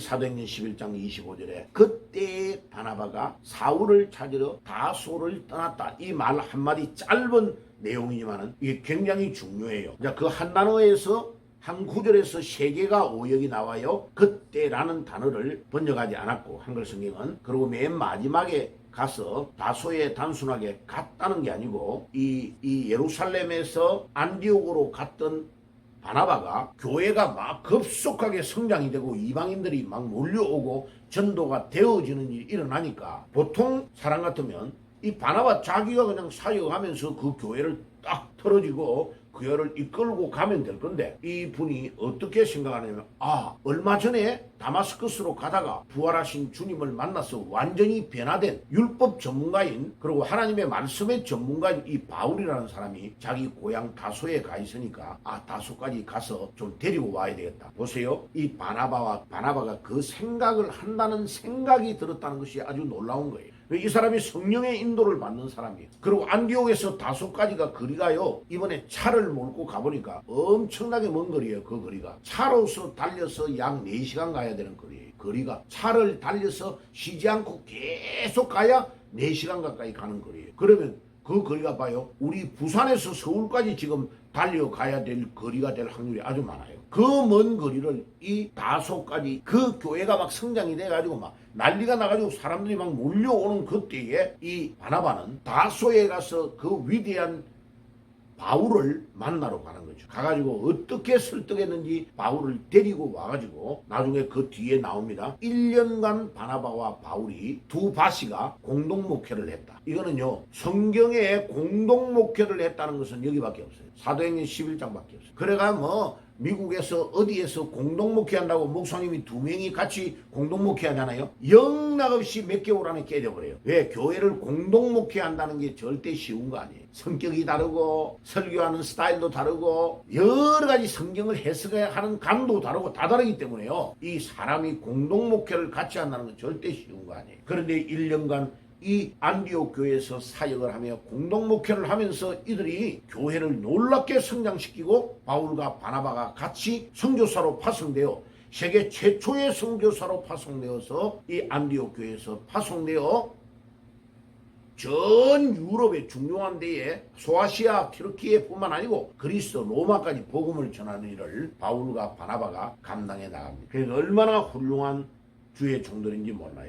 사도행전 11장 25절에 그때 바나바가 사울을 찾으러 다소를 떠났다. 이 말 한마디 짧은 내용이지만은 이게 굉장히 중요해요. 자, 그한 단어에서 한 구절에서 세 개가 오역이 나와요. 그때라는 단어를 번역하지 않았고 한글 성경은 그리고 맨 마지막에 가서 다소에 단순하게 갔다는 게 아니고 이, 이 예루살렘에서 안디옥으로 갔던 바나바가 교회가 막 급속하게 성장이 되고 이방인들이 막 몰려오고 전도가 되어지는 일이 일어나니까 보통 사람 같으면 이 바나바 자기가 그냥 사역하면서 그 교회를 딱 털어지고 교회를 이끌고 가면 될 건데 이 분이 어떻게 생각하냐면 아 얼마 전에 다마스커스로 가다가 부활하신 주님을 만나서 완전히 변화된 율법 전문가인 그리고 하나님의 말씀의 전문가인 이 바울이라는 사람이 자기 고향 다소에 가 있으니까 아 다소까지 가서 좀 데리고 와야 되겠다. 보세요. 이 바나바와 바나바가 그 생각을 한다는 생각이 들었다는 것이 아주 놀라운 거예요 이 사람이 성령의 인도를 받는 사람이에요. 그리고 안디옥에서 다소까지가 거리가요. 이번에 차를 몰고 가보니까 엄청나게 먼 거리예요. 그 거리가. 차로서 달려서 약 4시간 가야 되는 거리예요. 거리가. 차를 달려서 쉬지 않고 계속 가야 4시간 가까이 가는 거리예요. 그러면 그 거리가 봐요. 우리 부산에서 서울까지 지금 달려가야 될 거리가 될 확률이 아주 많아요. 그 먼 거리를 이 다소까지 그 교회가 막 성장이 돼가지고 막 난리가 나가지고 사람들이 막 몰려오는 그때에 이 바나바는 다소에 가서 그 위대한 바울을 만나러 가는 거죠. 가가지고 어떻게 설득했는지 바울을 데리고 와가지고 나중에 그 뒤에 나옵니다. 1년간 바나바와 바울이 두 바시가 공동 목회를 했다. 이거는요 성경에 공동 목회를 했다는 것은 여기밖에 없어요. 사도행전 11장밖에 없어요. 그래가 뭐 미국에서 어디에서 공동 목회한다고 목사님이 두 명이 같이 공동 목회하잖아요. 영락없이 몇 개월 안에 깨져버려요. 왜? 교회를 공동 목회한다는 게 절대 쉬운 거 아니에요. 성격이 다르고 설교하는 스타일도 다르고 여러 가지 성경을 해석하는 감도 다르고 다 다르기 때문에요. 이 사람이 공동 목회를 같이 한다는 건 절대 쉬운 거 아니에요. 그런데 1년간 이 안디옥 교회에서 사역을 하며 공동 목회를 하면서 이들이 교회를 놀랍게 성장시키고 바울과 바나바가 같이 선교사로 파송되어 세계 최초의 선교사로 파송되어서 이 안디옥 교회에서 파송되어 전 유럽의 중요한 데에 소아시아 튀르키예뿐만 아니고 그리스 로마까지 복음을 전하는 일을 바울과 바나바가 감당해 나갑니다. 그래서 얼마나 훌륭한 주의 종들인지 몰라요.